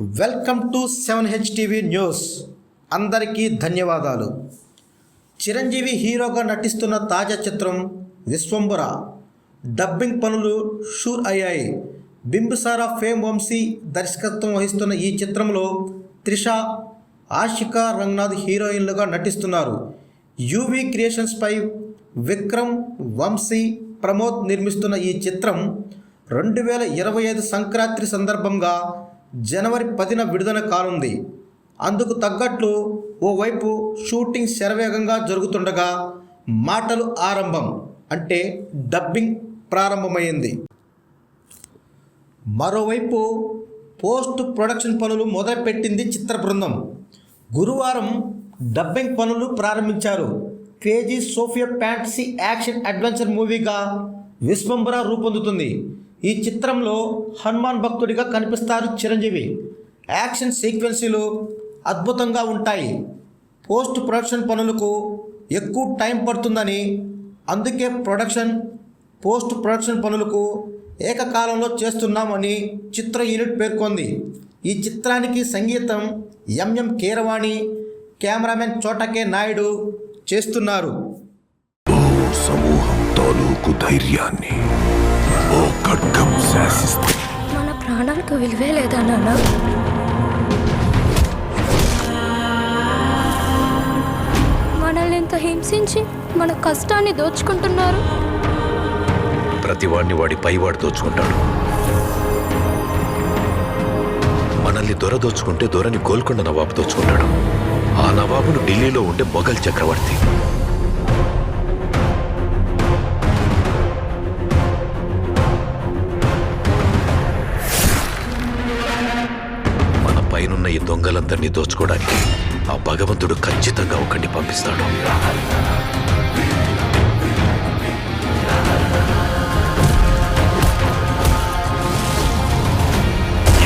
Welcome to seven H TV news. అందరికీ ధన్యవాదాలు. చిరంజీవి హీరోగా నటిస్తున్న తాజా చిత్రం విశ్వంబుర. డబ్బింగ్ పనులు షూర్ అయ్యాయి. బింబుసారా ఫేమ్ వంశీ దర్శకత్వం వహిస్తున్న ఈ చిత్రంలో త్రిష ఆషికా రంగనాథ్ హీరోయిన్లుగా నటిస్తున్నారు. యూవి క్రియేషన్స్పై విక్రమ్ వంశీ ప్రమోద్ నిర్మిస్తున్న ఈ చిత్రం రెండు వేల ఇరవై ఐదు సంక్రాంతి సందర్భంగా జనవరి పదిన విడుదల కానుంది. అందుకు తగ్గట్లు ఓవైపు షూటింగ్ శరవేగంగా జరుగుతుండగా మాటలు ఆరంభం అంటే డబ్బింగ్ ప్రారంభమైంది. మరోవైపు పోస్ట్ ప్రొడక్షన్ పనులు మొదలుపెట్టింది చిత్ర బృందం. గురువారం డబ్బింగ్ పనులు ప్రారంభించారు. Crazy socio fantasy action adventure మూవీగా Vishwambhara రూపొందుతుంది. ఈ చిత్రంలో హనుమాన్ భక్తుడిగా కనిపిస్తారు చిరంజీవి. యాక్షన్ సీక్వెన్సీలు అద్భుతంగా ఉంటాయి. పోస్ట్ ప్రొడక్షన్ పనులకు ఎక్కువ టైం పడుతుందని అందుకే ప్రొడక్షన్ పోస్ట్ ప్రొడక్షన్ పనులకు ఏకకాలంలో చేస్తున్నామని చిత్ర యూనిట్ పేర్కొంది. ఈ చిత్రానికి సంగీతం ఎంఎం కీరవాణి కెమెరామెన్ చోటకే నాయుడు చేస్తున్నారు. సమూహం తాలూకు ధైర్యాన్ని ఓ ఖడ్గం శాసిస్తే. మన ప్రాణాలకు విలువే లేదా నాన్న? మనల్ని ఇంత హింసించి మన కష్టాన్ని దోచుకుంటున్నారు? ప్రతివాడిని వాడి పైవాడు దోచుకుంటాడు. మనల్ని దొర దోచుకుంటే దొరని గోల్కొండ నవాబు దోచుకుంటాడు. ఆ నవాబును ఢిల్లీలో ఉండే మొఘల్ చక్రవర్తి. ఈ దొంగలందరినీ దోచుకోవడానికి ఆ భగవంతుడు ఖచ్చితంగా ఒకటి పంపిస్తాడు.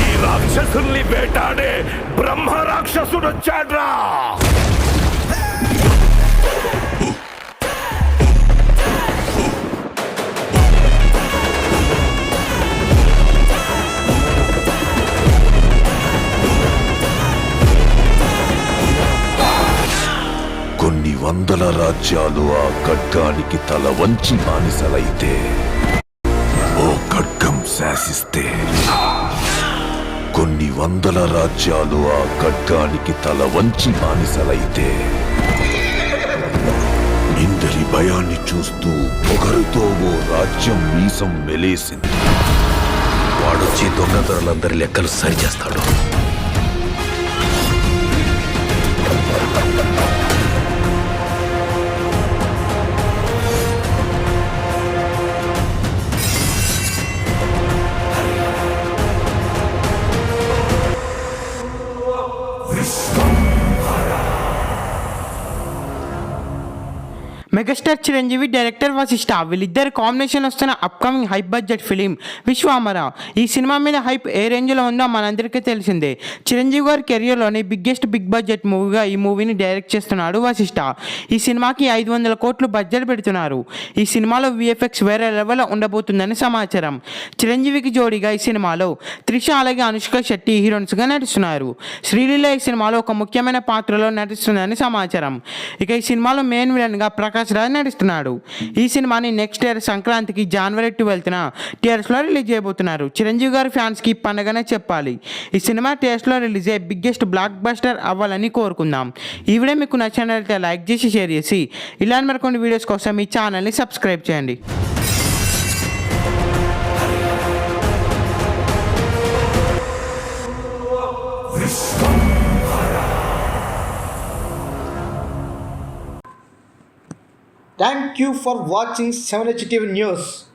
ఈ రాక్షసుల్ని వేటాడే బ్రహ్మ రాక్షసుడు వచ్చాడ్రా వందల రాజ్యాలు ఆ ఖడ్గానికి తల వంచి బానిసలైతే ఓ ఖడ్గం శాసిస్తే. కొన్ని వందల రాజ్యాలు ఆ ఖడ్గానికి తల వంచి బానిసలైతే ఇందరి భయాన్ని చూస్తూ ఒకరితో ఓ రాజ్యం మీసం మెలేసింది. వాడొచ్చి దొంగ లెక్కలు సరిచేస్తాడు. మెగాస్టార్ చిరంజీవి డైరెక్టర్ వశిష్ట వీళ్ళిద్దరు కాంబినేషన్ వస్తున్న upcoming high budget film Vishwambhara ఈ సినిమా మీద హైప్ ఏ రేంజ్లో ఉందో మనందరికీ తెలిసిందే. చిరంజీవి గారి కెరియర్లోని బిగ్గెస్ట్ బిగ్ బడ్జెట్ మూవీగా ఈ మూవీని డైరెక్ట్ చేస్తున్నాడు వశిష్ట ఈ సినిమాకి ఐదు వందల కోట్లు బడ్జెట్ పెడుతున్నారు. ఈ సినిమాలో విఎఫ్ఎక్స్ వేరే లెవెల్లో ఉండబోతుందని సమాచారం. చిరంజీవికి జోడీగా ఈ సినిమాలో త్రిష అలాగే అనుష్క శెట్టి హీరోయిన్స్గా నటిస్తున్నారు. శ్రీలీల ఈ సినిమాలో ఒక ముఖ్యమైన పాత్రలో నటిస్తుందని సమాచారం. ఇక ఈ సినిమాలో మెయిన్ విలన్గా ప్రకాష్ రాజ్ నడుస్తున్నాడు. ఈ సినిమాని నెక్స్ట్ ఇయర్ సంక్రాంతికి జనవరి ట్వెల్త్న థియేటర్స్లో రిలీజ్ చేయబోతున్నారు. చిరంజీవి గారి ఫ్యాన్స్కి పండగనే చెప్పాలి. ఈ సినిమా థియేటర్స్లో రిలీజ్ అయ్యే బిగ్గెస్ట్ బ్లాక్ బస్టర్ అవ్వాలని కోరుకుందాం. ఈ వీడియో మీకు నచ్చినట్లయితే లైక్ చేసి షేర్ చేసి ఇలాంటి మరికొన్ని వీడియోస్ కోసం ఈ ఛానల్ని సబ్స్క్రైబ్ చేయండి. Thank you for watching 7HTV News.